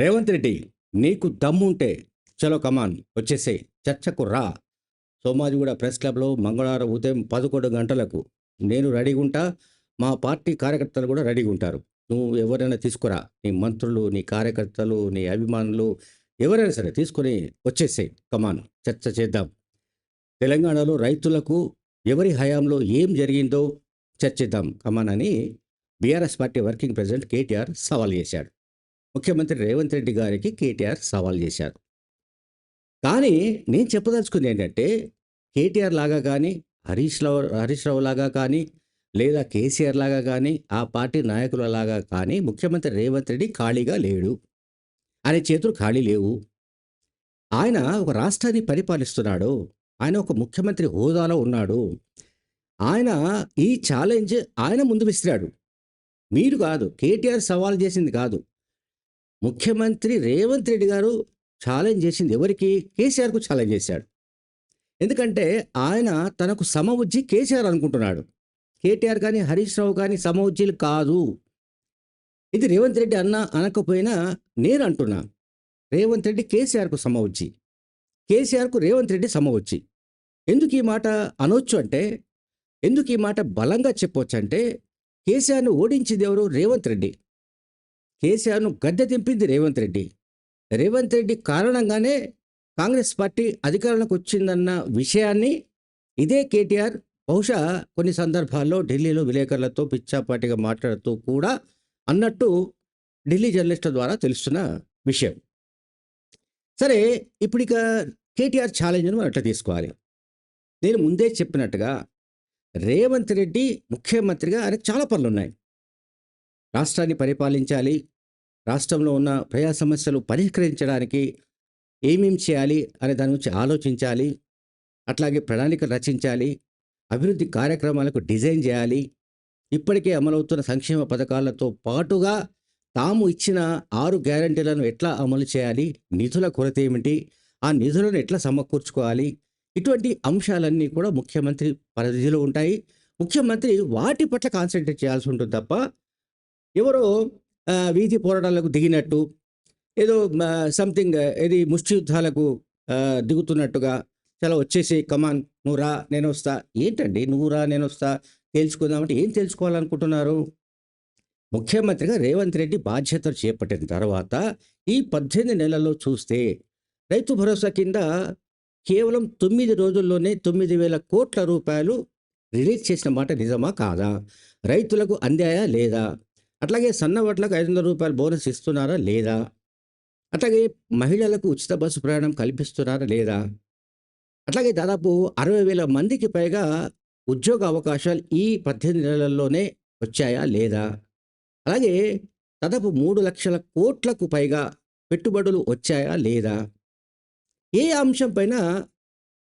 రేవంత్ రెడ్డి నీకు దమ్ముంటే చలో కమాన్ వచ్చేసేయ్ చర్చకు రా. సోమాజిగూడ ప్రెస్ క్లబ్లో మంగళవారం ఉదయం పదకొండు గంటలకు నేను రెడీగా ఉంటా మా పార్టీ కార్యకర్తలు కూడా రెడీగా ఉంటారు. నువ్వు ఎవరైనా తీసుకురా నీ మంత్రులు నీ కార్యకర్తలు నీ అభిమానులు ఎవరైనా సరే తీసుకొని వచ్చేసేయ్ కమాన్ చర్చ చేద్దాం. తెలంగాణలో రైతులకు ఎవరి హయాంలో ఏం జరిగిందో చర్చిద్దాం కమాన్ అని BRS party working president KTR సవాల్ చేశాడు. ముఖ్యమంత్రి రేవంత్ రెడ్డి గారికి కేటీఆర్ సవాల్ చేశారు. కానీ నేను చెప్పదలుచుకుంది ఏంటంటే కేటీఆర్ లాగా కానీ హరీష్ రావు హరీష్ రావు లాగా కానీ లేదా కేసీఆర్ లాగా కానీ ఆ పార్టీ నాయకుల లాగా కానీ ముఖ్యమంత్రి రేవంత్ రెడ్డి ఖాళీగా లేడు. ఆయన చేతులు ఖాళీ లేవు. ఆయన ఒక రాష్ట్రాన్ని పరిపాలిస్తున్నాడు. ఆయన ఒక ముఖ్యమంత్రి హోదాలో ఉన్నాడు. ఆయన ఈ ఛాలెంజ్ ఆయన ముందు విసిరాడు మీరు కాదు కేటీఆర్ సవాల్ చేసింది కాదు. ముఖ్యమంత్రి రేవంత్ రెడ్డి గారు ఛాలెంజ్ చేసింది ఎవరికి? కేసీఆర్కు ఛాలెంజ్ చేశాడు. ఎందుకంటే ఆయన తనకు సమవుజ్జి కేసీఆర్ అనుకుంటున్నాడు. కేటీఆర్ కానీ హరీష్ రావు కానీ సమవుజ్జీలు కాదు. ఇది రేవంత్ రెడ్డి అన్న అనకపోయినా నేను అంటున్నా. రేవంత్ రెడ్డి కేసీఆర్కు సమవుజ్జి. కేసీఆర్కు రేవంత్ రెడ్డి సమవుజ్జి. ఎందుకు ఈ మాట అనొచ్చు అంటే ఎందుకు ఈ మాట బలంగా చెప్పొచ్చు అంటే కేసీఆర్ను ఓడించింది ఎవరు? రేవంత్ రెడ్డి. కేసీఆర్ను గద్దె దింపింది రేవంత్ రెడ్డి. రేవంత్ రెడ్డి కారణంగానే కాంగ్రెస్ పార్టీ అధికారంలోకి వచ్చిందన్న విషయాన్ని ఇదే కేటీఆర్ బహుశా కొన్ని సందర్భాల్లో ఢిల్లీలో విలేకరులతో పిచ్చాపాటిగా మాట్లాడుతూ కూడా అన్నట్టు ఢిల్లీ జర్నలిస్టుల ద్వారా తెలుస్తున్న విషయం. సరే ఇప్పుడు ఇక కేటీఆర్ ఛాలెంజ్ను మనం అట్లా తీసుకోవాలి? నేను ముందే చెప్పినట్టుగా రేవంత్ రెడ్డి ముఖ్యమంత్రిగా ఆయనకు చాలా పనులు ఉన్నాయి రాష్ట్రాన్ని పరిపాలించాలి రాష్ట్రంలో ఉన్న ప్రజా సమస్యలు పరిష్కరించడానికి ఏమేం చేయాలి అనే దాని గురించి ఆలోచించాలి అట్లాగే ప్రణాళిక రచించాలి అభివృద్ధి కార్యక్రమాలకు డిజైన్ చేయాలి ఇప్పటికే అమలవుతున్న సంక్షేమ పథకాలతో పాటుగా తాము ఇచ్చిన ఆరు గ్యారంటీలను ఎట్లా అమలు చేయాలి నిధుల కొరత ఏమిటి ఆ నిధులను ఎట్లా సమకూర్చుకోవాలి ఇటువంటి అంశాలన్నీ కూడా ముఖ్యమంత్రి పరిధిలో ఉంటాయి. ముఖ్యమంత్రి వాటి పట్ల కాన్సన్ట్రేట్ చేయాల్సి ఉంటుంది తప్ప ఎవరో వీధి పోరాటాలకు దిగినట్టు ఏదో సంథింగ్ ఏది ముష్టి యుద్ధాలకు దిగుతున్నట్టుగా చాలా వచ్చేసి కమాన్ నువ్వు రా నేను వస్తా. ఏంటండి? నువ్వు రా నేను వస్తా తెలుసుకుందామంటే ఏం తెలుసుకోవాలనుకుంటున్నారు ముఖ్యమంత్రిగా రేవంత్ రెడ్డి బాధ్యతలు చేపట్టిన తర్వాత ఈ పద్దెనిమిది నెలల్లో చూస్తే రైతు భరోసా కింద కేవలం తొమ్మిది రోజుల్లోనే తొమ్మిది వేల కోట్ల రూపాయలు రిలీజ్ చేసిన మాట నిజమా కాదా? రైతులకు అందాయా లేదా? అట్లాగే సన్న వడ్లకు ఐదు వందల రూపాయల బోనస్ ఇస్తున్నారా? లేదా? అట్లాగే మహిళలకు ఉచిత బస్సు ప్రయాణం కల్పిస్తున్నారా? లేదా? అట్లాగే దాదాపు అరవై వేల మందికి పైగా ఉద్యోగ అవకాశాలు ఈ పద్దెనిమిది నెలల్లోనే వచ్చాయా? లేదా? అలాగే దాదాపు మూడు లక్షల కోట్లకు పైగా పెట్టుబడులు వచ్చాయా? లేదా? ఏ అంశం పైన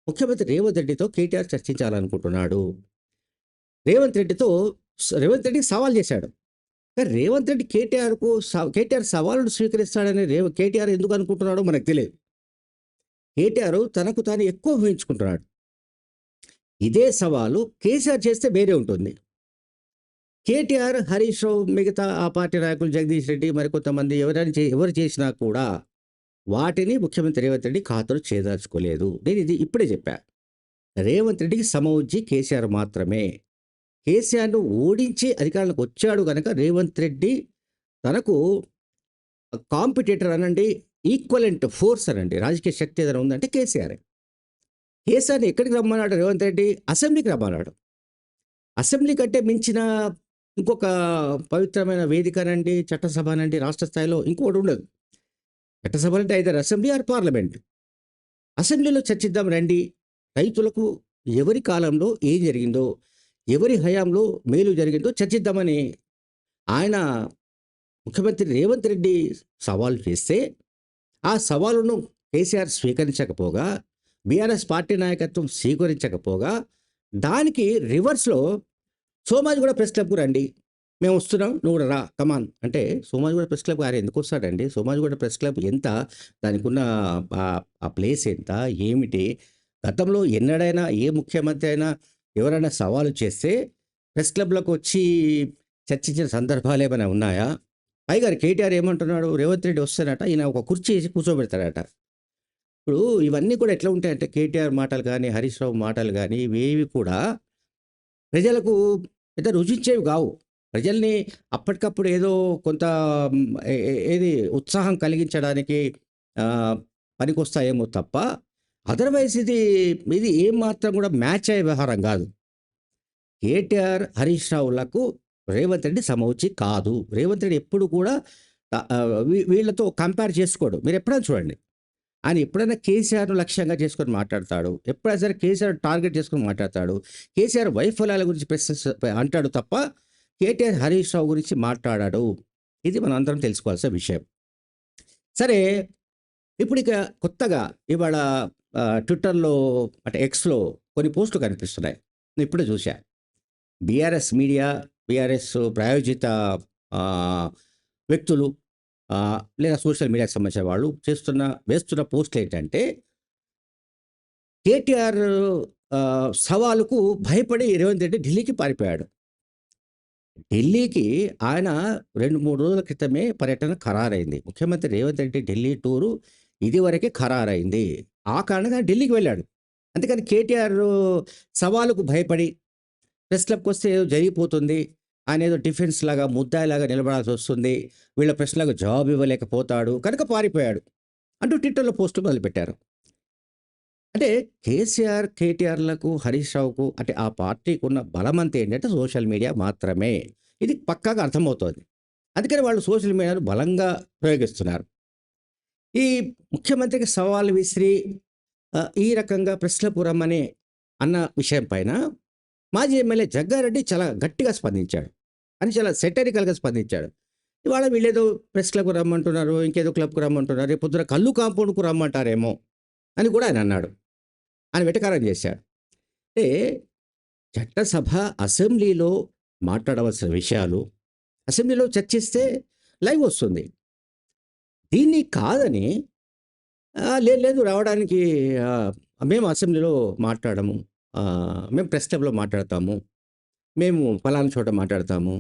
ముఖ్యమంత్రి రేవంత్ రెడ్డితో కేటీఆర్ చర్చించాలనుకుంటున్నాడు? రేవంత్ రెడ్డితో రేవంత్ రెడ్డి సవాల్ చేశాడు. రేవంత్ రెడ్డి కేటీఆర్కు స- కేటీఆర్ సవాలును స్వీకరిస్తాడని రేవ కేటీఆర్ ఎందుకు అనుకుంటున్నాడో మనకు తెలియదు. కేటీఆర్ తనకు తాను ఎక్కువ ఊహించుకుంటున్నాడు. ఇదే సవాలు కేసీఆర్ చేస్తే వేరే ఉంటుంది. కేటీఆర్ హరీష్ రావు మిగతా ఆ పార్టీ నాయకులు జగదీష్ రెడ్డి మరికొంతమంది ఎవరైనా చే- ఎవరు చేసినా కూడా వాటిని ముఖ్యమంత్రి రేవంత్ రెడ్డి ఖాతరు చేదార్చుకోలేదు. నేను ఇది ఇప్పుడే చెప్పా. రేవంత్ రెడ్డికి సమవుజ్జి కేసీఆర్ మాత్రమే. కేసీఆర్ను ఓడించి అధికారంలోకి వచ్చాడు కనుక రేవంత్ రెడ్డి తనకు కాంపిటేటర్ అనండి ఈక్వలెంట్ ఫోర్స్ అనండి రాజకీయ శక్తి ఏదైనా ఉందంటే కేసీఆర్. కేసీఆర్ని ఎక్కడికి రమ్మన్నాడు రేవంత్ రెడ్డి? అసెంబ్లీకి రమ్మన్నాడు. అసెంబ్లీ కంటే మించిన ఇంకొక పవిత్రమైన వేదికనండి చట్టసభనండి రాష్ట్ర స్థాయిలో ఇంకొకటి ఉండదు. చట్టసభ అంటే అయితే అసెంబ్లీ ఆర్ పార్లమెంట్? అసెంబ్లీలో చర్చిద్దాం రండి. రైతులకు ఎవరి కాలంలో ఏం జరిగిందో ఎవరి హయాంలో మేలు జరిగిందో చర్చిద్దామని ఆయన ముఖ్యమంత్రి రేవంత్ రెడ్డి సవాల్ చేస్తే ఆ సవాలును కేసీఆర్ స్వీకరించకపోగా బీఆర్ఎస్ పార్టీ నాయకత్వం స్వీకరించకపోగా దానికి రివర్స్లో సోమాజిగూడ ప్రెస్ క్లబ్కు రండి మేము వస్తున్నాం నువ్వు కూడా రా కమాన్ అంటే సోమాజిగూడ ప్రెస్ క్లబ్ గారు ఎందుకు వస్తాడండి? సోమాజిగూడ ప్రెస్ క్లబ్ ఎంత? దానికి ఉన్న ఆ ప్లేస్ ఎంత? ఏమిటి? గతంలో ఎన్నడైనా ఏ ముఖ్యమంత్రి అయినా ఎవరైనా సవాలు చేస్తే ప్రెస్ క్లబ్లకు వచ్చి చర్చించిన సందర్భాలు ఏమైనా ఉన్నాయా? పైగా కేటీఆర్ ఏమంటున్నాడు? రేవంత్ రెడ్డి వస్తానట ఈయన ఒక కుర్చీ వేసి కూర్చోబెడతాడట ఇప్పుడు ఇవన్నీ కూడా ఎట్లా ఉంటాయంటే కేటీఆర్ మాటలు కానీ హరీష్ రావు మాటలు కానీ ఇవేవి కూడా ప్రజలకు పెద్ద రుచించేవి కావు. ప్రజల్ని అప్పటికప్పుడు ఏదో కొంత ఏది ఉత్సాహం కలిగించడానికి పనికొస్తాయేమో తప్ప అదర్వైజ్ ఇది ఇది ఏం మాత్రం కూడా మ్యాచ్ అయ్యే వ్యవహారం కాదు. కేటీఆర్ హరీష్ రావులకు రేవంత్ రెడ్డి సమౌచి కాదు. రేవంత్ రెడ్డి ఎప్పుడు కూడా వీళ్ళతో కంపేర్ చేసుకోడు. మీరు ఎప్పుడైనా చూడండి. ఆయన ఎప్పుడైనా కేసీఆర్ను లక్ష్యంగా చేసుకొని మాట్లాడతాడు. ఎప్పుడైనా సరే కేసీఆర్ టార్గెట్ చేసుకొని మాట్లాడతాడు. కేసీఆర్ వైఫల్యాల గురించి ప్రశ్న అంటాడు తప్ప కేటీఆర్ హరీష్ రావు గురించి మాట్లాడాడు. ఇది మనం అందరం తెలుసుకోవాల్సిన విషయం. సరే ఇప్పుడు ఇక కొత్తగా ఇవాళ ట్విట్టర్లో అంటే ఎక్స్లో కొన్ని పోస్టులు కనిపిస్తున్నాయి. నేను ఇప్పుడే చూశా. బీఆర్ఎస్ మీడియా బీఆర్ఎస్ ప్రాయోజిత వ్యక్తులు లేదా సోషల్ మీడియాకి సంబంధించిన వాళ్ళు చేస్తున్న వేస్తున్న పోస్టులు ఏంటంటే కేటీఆర్ సవాలుకు భయపడి రేవంత్ రెడ్డి ఢిల్లీకి పారిపోయాడు. ఢిల్లీకి ఆయన రెండు మూడు రోజుల క్రితమే పర్యటన ఖరారైంది. ముఖ్యమంత్రి రేవంత్ రెడ్డి ఢిల్లీ టూరు ఇదివరకే ఖరారైంది. ఆ కారణంగా ఢిల్లీకి వెళ్ళాడు. అందుకని కేటీఆర్ సవాలుకు భయపడి ప్రెస్ క్లబ్కి వస్తే ఏదో జరిగిపోతుంది ఆయన ఏదో డిఫెన్స్ లాగా ముద్దాయిలాగా నిలబడాల్సి వస్తుంది వీళ్ళ ప్రశ్నలకు జవాబు ఇవ్వలేకపోతాడు కనుక పారిపోయాడు అంటూ ట్విట్టర్లో పోస్టులు మొదలుపెట్టారు. అంటే కేసీఆర్ కేటీఆర్లకు హరీష్ రావుకు అంటే ఆ పార్టీకి ఉన్న బలం అంతా ఏంటంటే సోషల్ మీడియా మాత్రమే. ఇది పక్కాగా అర్థమవుతుంది. అందుకని వాళ్ళు సోషల్ మీడియాను బలంగా ప్రయోగిస్తున్నారు. ఈ ముఖ్యమంత్రికి సవాల్ విసిరి ఈ రకంగా ప్రశ్నపురం అనే అన్న విషయం పైన మాజీ ఎమ్మెల్యే జగ్గారెడ్డి చాలా గట్టిగా స్పందించాడు. అని చాలా సెటరికల్గా స్పందించాడు. ఇవాళ వీళ్ళేదో ప్రెస్ క్లబ్కు రమ్మంటున్నారు ఇంకేదో క్లబ్కు రమ్మంటున్నారు రేపు పొద్దున కళ్ళు కాంపౌండ్కు రమ్మంటారేమో అని కూడా ఆయన అన్నాడు. ఆయన వెటకారం చేశాడు. అంటే చట్టసభ అసెంబ్లీలో మాట్లాడవలసిన విషయాలు అసెంబ్లీలో చర్చిస్తే లైవ్ వస్తుంది. దీన్ని కాదని లేదు లేదు రావడానికి మేము అసెంబ్లీలో మాట్లాడము. మేము ప్రెస్ క్లబ్లో మాట్లాడతాము. మేము ఫలానా చోట మాట్లాడతాము.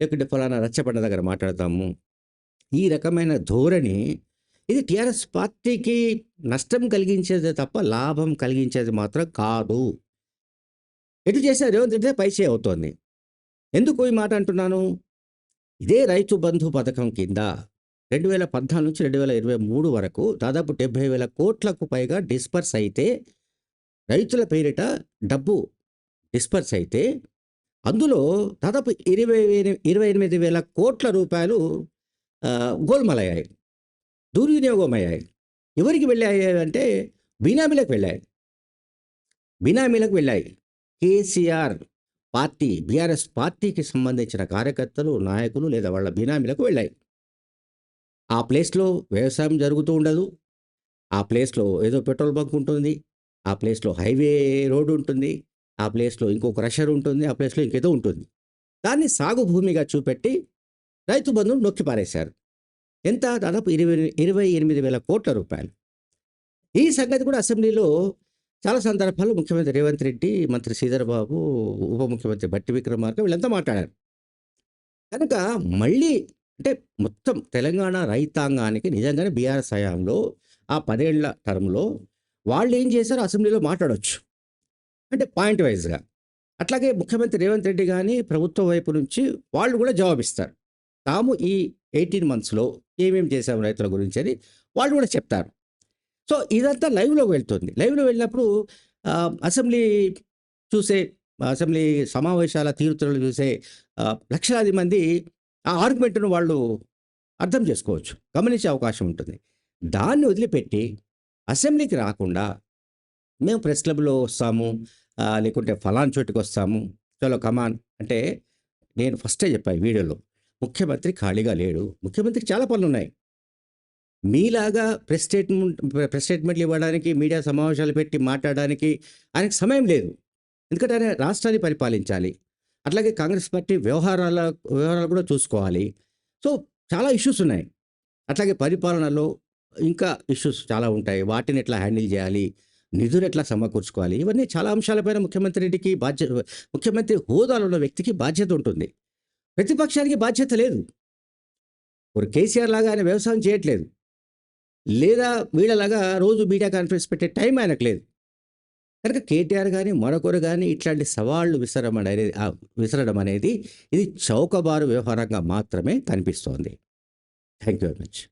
లేకుంటే ఫలానా రచ్చబండ దగ్గర మాట్లాడతాము. ఈ రకమైన ధోరణి ఇది టీఆర్ఎస్ పార్టీకి నష్టం కలిగించేది తప్ప లాభం కలిగించేది మాత్రం కాదు. ఎటు చేసిన రేవంత్ రెడ్డి పైసే అవుతోంది. ఎందుకు ఈ మాట అంటున్నాను? ఇదే రైతు బంధు పథకం కింద రెండు వేల పద్నాలుగు నుంచి రెండు వేల ఇరవై మూడు వరకు దాదాపు డెబ్బై వేల కోట్లకు పైగా డిస్పర్స్ అయితే రైతుల పేరిట డబ్బు డిస్పర్స్ అయితే అందులో దాదాపు ఇరవై వేల- ఇరవై ఎనిమిది వేల కోట్ల రూపాయలు గోల్మలయ్యాయి దుర్వినియోగం అయ్యాయి ఎవరికి వెళ్ళాయి అంటే బినామీలకు వెళ్ళాయి. బినామీలకు వెళ్ళాయి. కేసీఆర్ పార్టీ బీఆర్ఎస్ పార్టీకి సంబంధించిన కార్యకర్తలు నాయకులు లేదా వాళ్ళ బినామీలకు వెళ్ళాయి. ఆ ప్లేస్లో వ్యవసాయం జరుగుతూ ఉండదు. ఆ ప్లేస్లో ఏదో పెట్రోల్ బంక్ ఉంటుంది. ఆ ప్లేస్లో హైవే రోడ్డు ఉంటుంది. ఆ ప్లేస్లో ఇంకో క్రషర్ ఉంటుంది. ఆ ప్లేస్లో ఇంకేదో ఉంటుంది. దాన్ని సాగు భూమిగా చూపెట్టి రైతు బంధువులు నొక్కి పారేశారు. ఎంత? దాదాపు ఇరవై ఇరవై ఎనిమిది వేల కోట్ల రూపాయలు. ఈ సంగతి కూడా అసెంబ్లీలో చాలా సందర్భాల్లో ముఖ్యమంత్రి రేవంత్ రెడ్డి మంత్రి శ్రీధర్బాబు ఉప ముఖ్యమంత్రి బట్టి విక్రమార్క వీళ్ళంతా మాట్లాడారు. కనుక మళ్ళీ అంటే మొత్తం తెలంగాణ రైతాంగానికి నిజంగానే బీఆర్ఎస్ హయాంలో ఆ పదేళ్ళ టర్మ్లో వాళ్ళు ఏం చేశారో అసెంబ్లీలో మాట్లాడవచ్చు అంటే పాయింట్ వైజ్గా. అట్లాగే ముఖ్యమంత్రి రేవంత్ రెడ్డి కానీ ప్రభుత్వం వైపు నుంచి వాళ్ళు కూడా జవాబిస్తారు. తాము ఈ ఎయిటీన్ మంత్స్లో ఏమేమి చేశాము రైతుల గురించి అని వాళ్ళు కూడా చెప్తారు. సో ఇదంతా లైవ్లోకి వెళ్తుంది. లైవ్లో వెళ్ళినప్పుడు అసెంబ్లీ చూసే అసెంబ్లీ సమావేశాల తీరుతలు చూసే లక్షలాది మంది ఆ ఆర్గ్యుమెంట్ను వాళ్ళు అర్థం చేసుకోవచ్చు. గమనించే అవకాశం ఉంటుంది. దాన్ని వదిలిపెట్టి అసెంబ్లీకి రాకుండా మేము ప్రెస్ క్లబ్లో వస్తాము లేకుంటే ఫలాన్ చోటుకి వస్తాము. చలో కమాన్ అంటే నేను ఫస్టే చెప్పాను ఈ వీడియోలో. ముఖ్యమంత్రి ఖాళీగా లేడు. ముఖ్యమంత్రికి చాలా పనులు ఉన్నాయి. మీలాగా ప్రెస్ స్టేట్మెంట్ ప్రెస్ స్టేట్మెంట్లు ఇవ్వడానికి మీడియా సమావేశాలు పెట్టి మాట్లాడడానికి ఆయనకు సమయం లేదు. ఎందుకంటే ఆయన రాష్ట్రాన్ని పరిపాలించాలి. అట్లాగే కాంగ్రెస్ పార్టీ వ్యవహారాల వ్యవహారాలు కూడా చూసుకోవాలి. సో చాలా ఇష్యూస్ ఉన్నాయి. అట్లాగే పరిపాలనలో ఇంకా ఇష్యూస్ చాలా ఉంటాయి. వాటిని ఎట్లా హ్యాండిల్ చేయాలి? నిధులు ఎట్లా సమకూర్చుకోవాలి? ఇవన్నీ చాలా అంశాలపైన ముఖ్యమంత్రి రెడ్డికి బాధ్యత ముఖ్యమంత్రి హోదాలో ఉన్న వ్యక్తికి బాధ్యత ఉంటుంది. ప్రతిపక్షానికి బాధ్యత లేదు. ఇప్పుడు కేసీఆర్ లాగా ఆయన వ్యవసాయం చేయట్లేదు. లేదా వీళ్ళలాగా రోజు మీడియా కాన్ఫరెన్స్ పెట్టే టైం ఆయనకు లేదు. కనుక కేటీఆర్ కానీ మరొకరు కానీ ఇట్లాంటి సవాళ్ళు విసరడం అనేది విసరడం అనేది ఇది చౌకబారు వ్యవహారంగా మాత్రమే కనిపిస్తోంది. Thank you very much.